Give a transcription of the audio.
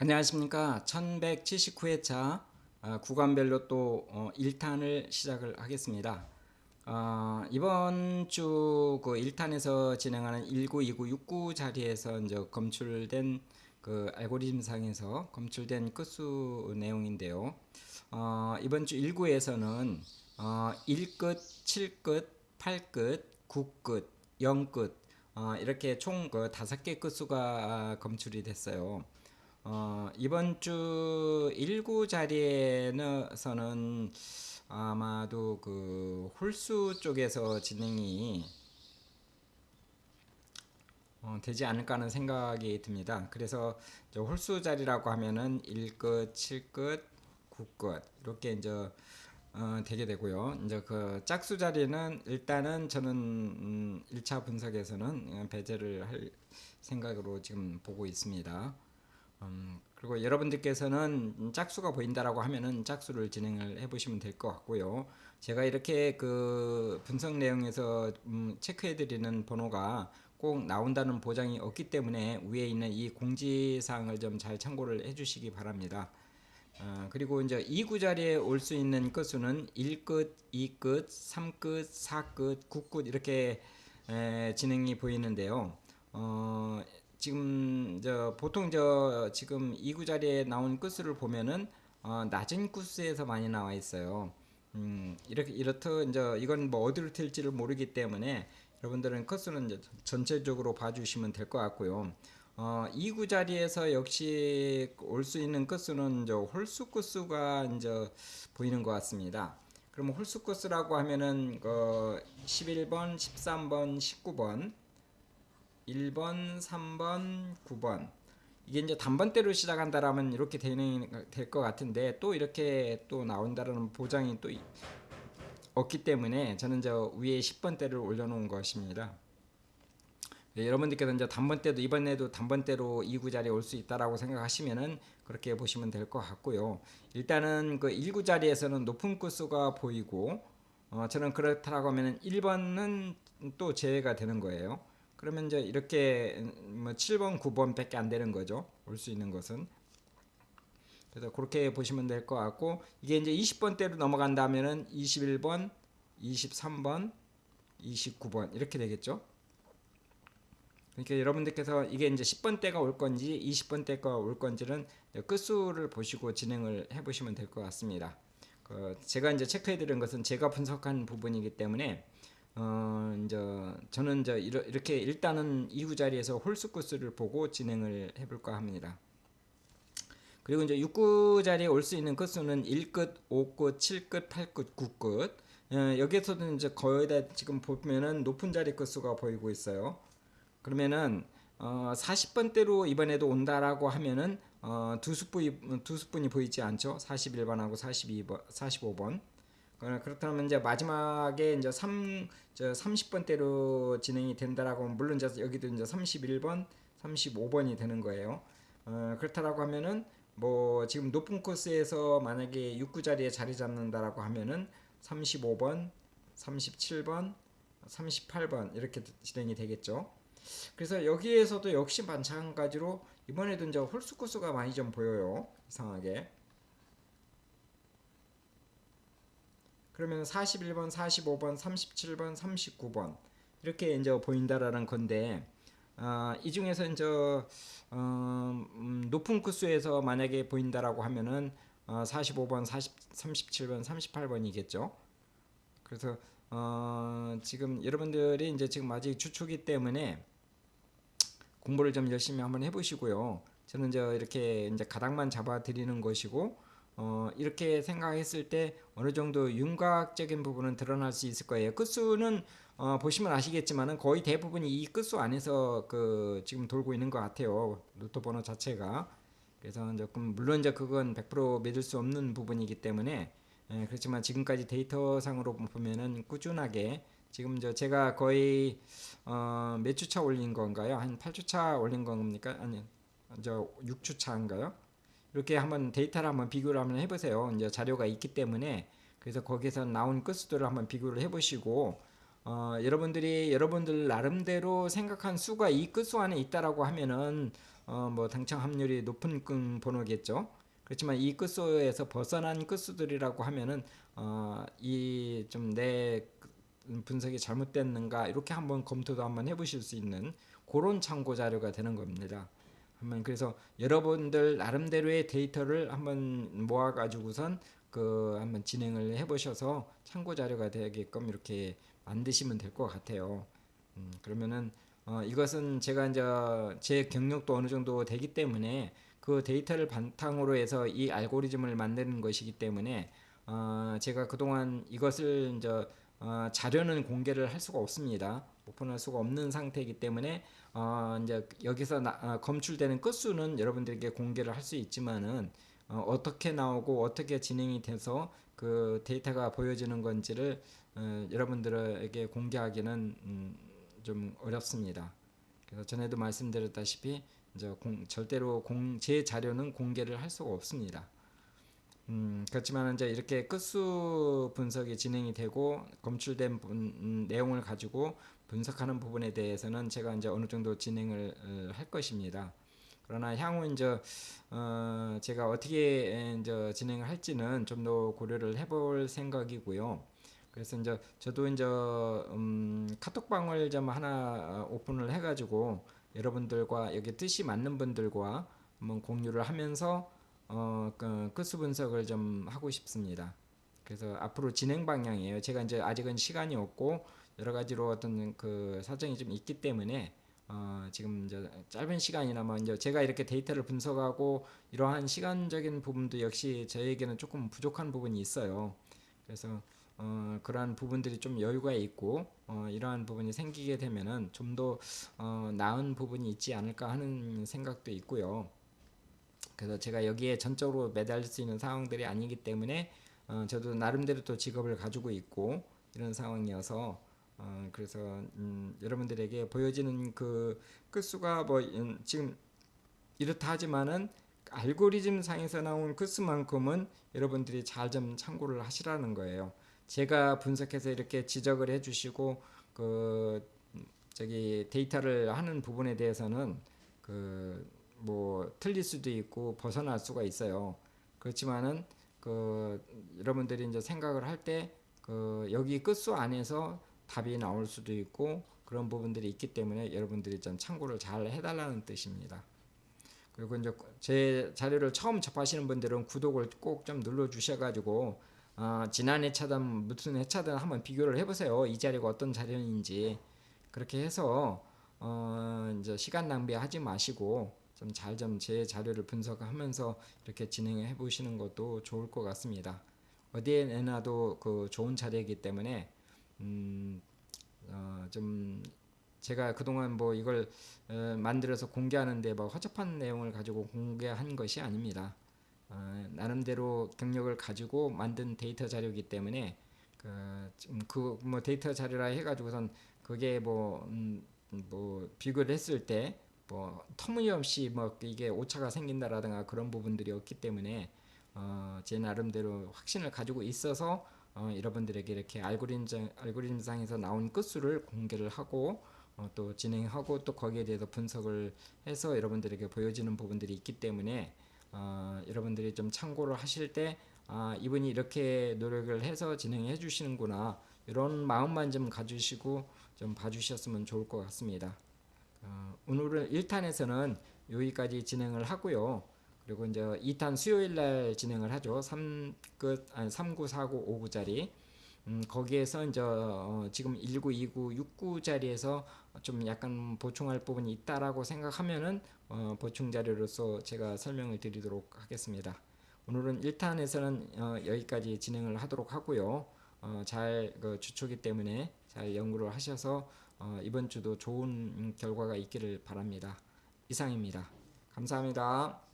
안녕하십니까. 1179회차 아, 구간별로 또 어, 1탄을 시작을 하겠습니다. 아, 이번 주 그 1탄에서 진행하는 19, 29, 69 자리에서 이제 검출된 그 알고리즘 상에서 검출된 끝수 내용인데요. 어, 이번 주 1구에서는 어, 1끝, 7끝, 8끝, 9끝, 0끝 어, 이렇게 총그 다섯 개 끝수가 아, 검출이 됐어요. 어, 이번 주 1구 자리에서는 아마도 그 홀수 쪽에서 진행이 어, 되지 않을까 하는 생각이 듭니다. 그래서 저 홀수 자리라고 하면은 1끝, 7끝, 9끝 이렇게 이제 어, 되게 되고요. 이제 그 짝수 자리는 일단은 저는 음, 1차 분석에서는 배제를 할 생각으로 지금 보고 있습니다. 음, 그리고 여러분들께서는 짝수가 보인다라고 하면은 짝수를 진행을 해보시면 될 것 같고요. 제가 이렇게 그 분석 내용에서 음, 체크해드리는 번호가 꼭 나온다는 보장이 없기 때문에 위에 있는 이 공지사항을 좀 잘 참고를 해주시기 바랍니다. 어, 그리고 이제 2구 자리에 올 수 있는 끝수는 1끝, 2끝, 3끝, 4끝, 9끝 이렇게 에, 진행이 보이는데요. 어, 지금 저 보통 저 지금 2구 자리에 나온 끝수를 보면은 어, 낮은 끝수에서 많이 나와 있어요. 음, 이렇게 이렇듯 이제 이건 뭐 어디로 튈지를 모르기 때문에 여러분들은 끝수는 전체적으로 봐주시면 될 것 같고요. 어, 2구 자리에서 역시 올 수 있는 끝수는 저 홀수 끝수가 이제 보이는 것 같습니다. 그럼 홀수 끝수라고 하면은 그 11번, 13번, 19번 1번, 3번, 9번 이게 이제 단번대로 시작한다라면 이렇게 되는 될 것 같은데 또 이렇게 또 나온다라는 보장이 또 이- 없기 때문에 저는 저 위에 10번대를 올려놓은 것입니다. 네, 여러분들께서 이제 단번대도 이번에도 단번대로 2구 자리에 올 수 있다라고 생각하시면은 그렇게 보시면 될 것 같고요. 일단은 그 1구 자리에서는 높은 끝수가 보이고 어, 저는 그렇다라고 하면은 1번은 또 제외가 되는 거예요. 그러면 이제 이렇게 뭐 7번, 9번밖에 안 되는 거죠. 올 수 있는 것은. 그래서 그렇게 보시면 될 것 같고 이게 이제 20번대로 넘어간다면은 21번, 23번, 29번 이렇게 되겠죠. 그러니까 여러분들께서 이게 이제 10번대가 올 건지 20번대가 올 건지는 끝수를 보시고 진행을 해 보시면 될 것 같습니다. 그 제가 이제 체크해 드린 것은 제가 분석한 부분이기 때문에 어 이제 저는 이제 이렇게 일단은 이후 자리에서 홀수 끝수를 보고 진행을 해볼까 합니다. 그리고 이제 6구 자리에 올 수 있는 끝수는 1끝, 5끝, 7끝, 8끝, 9끝. 어, 여기에서도 이제 거의 다 지금 보면은 높은 자리 끝수가 보이고 있어요. 그러면은 어, 40번대로 이번에도 온다라고 하면은 어, 두 수분이 두 수분이 보이지 않죠? 41번하고 42번, 45번. 어, 그렇다면 이제 마지막에 이제 3, 저 30번대로 진행이 된다라고 물론 이제 여기도 이제 31번, 35번이 되는 거예요. 어, 그렇다라고 하면은 뭐 지금 높은 코스에서 만약에 6구 자리에 자리 잡는다라고 하면은 35번, 37번, 38번 이렇게 진행이 되겠죠. 그래서 여기에서도 역시 마찬가지로 이번에도 이제 홀수 코스가 많이 좀 보여요. 이상하게. 그러면 41번, 45번, 37번, 39번 이렇게 이제 보인다라는 건데 아, 이 중에서 이제 어, 음, 높은 코스에서 만약에 보인다라고 하면은 어, 45번, 40, 37번, 38번이겠죠. 그래서 어, 지금 여러분들이 이제 지금 아직 주초기 때문에 공부를 좀 열심히 한번 해보시고요. 저는 이제 이렇게 이제 가닥만 잡아 드리는 것이고 어, 이렇게 생각했을 때 어느 정도 윤곽적인 부분은 드러날 수 있을 거예요. 끝수는 어, 보시면 아시겠지만은 거의 대부분이 이 끝수 안에서 그 지금 돌고 있는 것 같아요. 루트 번호 자체가. 그래서 이제 그 물론 이제 그건 100% 믿을 수 없는 부분이기 때문에 예, 그렇지만 지금까지 데이터상으로 보면은 꾸준하게 지금 저 제가 거의 어, 몇 주차 올린 건가요? 한 8주차 올린 겁니까? 아니 저 6주차인가요? 이렇게 한번 데이터를 한번 비교를 한번 해보세요. 이제 자료가 있기 때문에 그래서 거기서 나온 끝수들을 한번 비교를 해보시고 어, 여러분들이 여러분들 나름대로 생각한 수가 이 끝수 안에 있다라고 하면은 어, 뭐 당첨 확률이 높은 끈 번호겠죠. 그렇지만 이 끝수에서 벗어난 끝수들이라고 하면은 어, 이 좀 내 분석이 잘못됐는가 이렇게 한번 검토도 한번 해보실 수 있는 그런 참고 자료가 되는 겁니다. 한번 그래서 여러분들 나름대로의 데이터를 한번 모아 가지고선 그 한번 진행을 해 보셔서 참고 자료가 되게끔 이렇게 만드시면 될 것 같아요. 음, 그러면은 어, 이것은 제가 이제 제 경력도 어느 정도 되기 때문에 그 데이터를 바탕으로 해서 이 알고리즘을 만드는 것이기 때문에 어, 제가 그동안 이것을 이제 어, 자료는 공개를 할 수가 없습니다. 오픈할 수가 없는 상태이기 때문에 어, 이제 여기서 나, 어, 검출되는 끝수는 여러분들에게 공개를 할 수 있지만은 어, 어떻게 나오고 어떻게 진행이 돼서 그 데이터가 보여지는 건지를 어, 여러분들에게 공개하기는 음, 좀 어렵습니다. 그래서 전에도 말씀드렸다시피 이제 공, 절대로 공, 제 자료는 공개를 할 수가 없습니다. 음, 그렇지만 이제 이렇게 끝수 분석이 진행이 되고 검출된 분, 음, 내용을 가지고 분석하는 부분에 대해서는 제가 이제 어느 정도 진행을 어, 할 것입니다. 그러나 향후 이제 어, 제가 어떻게 에, 이제 진행을 할지는 좀 더 고려를 해볼 생각이고요. 그래서 이제 저도 이제 음, 카톡방을 좀 하나 어, 오픈을 해가지고 여러분들과 여기 뜻이 맞는 분들과 한번 공유를 하면서 어, 그 끝수 분석을 좀 하고 싶습니다. 그래서 앞으로 진행 방향이에요. 제가 이제 아직은 시간이 없고 여러 가지로 어떤 그 사정이 좀 있기 때문에 어, 지금 이제 짧은 시간이나마 이제 제가 이렇게 데이터를 분석하고 이러한 시간적인 부분도 역시 저에게는 조금 부족한 부분이 있어요. 그래서 어, 그러한 부분들이 좀 여유가 있고 어, 이러한 부분이 생기게 되면은 좀더 어, 나은 부분이 있지 않을까 하는 생각도 있고요. 그래서 제가 여기에 전적으로 매달릴 수 있는 상황들이 아니기 때문에 어, 저도 나름대로 또 직업을 가지고 있고 이런 상황이어서 어, 그래서 음, 여러분들에게 보여지는 그 끝수가 뭐 음, 지금 이렇다 하지만은 알고리즘 상에서 나온 끝수만큼은 여러분들이 잘 좀 참고를 하시라는 거예요. 제가 분석해서 이렇게 지적을 해주시고 그 저기 데이터를 하는 부분에 대해서는 그 뭐 틀릴 수도 있고 벗어날 수가 있어요. 그렇지만은 그 여러분들이 이제 생각을 할 때 그 여기 끝수 안에서 답이 나올 수도 있고 그런 부분들이 있기 때문에 여러분들이 좀 참고를 잘 해달라는 뜻입니다. 그리고 이제 제 자료를 처음 접하시는 분들은 구독을 꼭 좀 눌러 주셔가지고 어, 지난 회차든 무슨 회차든 한번 비교를 해보세요. 이 자료가 어떤 자료인지 그렇게 해서 어, 이제 시간 낭비하지 마시고 좀 잘 좀 제 자료를 분석하면서 이렇게 진행해 보시는 것도 좋을 것 같습니다. 어디에 내놔도 그 좋은 자료이기 때문에 음, 어, 좀 제가 그동안 뭐 이걸 어, 만들어서 공개하는데 뭐 허접한 내용을 가지고 공개한 것이 아닙니다. 어, 나름대로 경력을 가지고 만든 데이터 자료이기 때문에 그, 그뭐 데이터 자료라 해가지고선 그게 뭐, 음, 뭐 비교를 했을 때 뭐 터무니없이 뭐 이게 오차가 생긴다라든가 그런 부분들이 없기 때문에 어, 제 나름대로 확신을 가지고 있어서 어, 여러분들에게 이렇게 알고리즘 알고리즘상에서 나온 끝수를 공개를 하고 어, 또 진행하고 또 거기에 대해서 분석을 해서 여러분들에게 보여지는 부분들이 있기 때문에 어, 여러분들이 좀 참고를 하실 때 아, 이분이 이렇게 노력을 해서 진행해 주시는구나 이런 마음만 좀 가주시고 좀 봐주셨으면 좋을 것 같습니다. 어, 오늘은 1탄에서는 여기까지 진행을 하고요. 그리고 이제 2탄 수요일 날 진행을 하죠. 3끝 아니 39, 49, 59짜리. 음, 거기에서 이제 어, 지금 19, 29, 69 자리에서 좀 약간 보충할 부분이 있다라고 생각하면은 어, 보충 자료로서 제가 설명을 드리도록 하겠습니다. 오늘은 1탄에서는 어, 여기까지 진행을 하도록 하고요. 어, 잘 그 주초기 때문에 잘 연구를 하셔서 어, 이번 주도 좋은 결과가 있기를 바랍니다. 이상입니다. 감사합니다.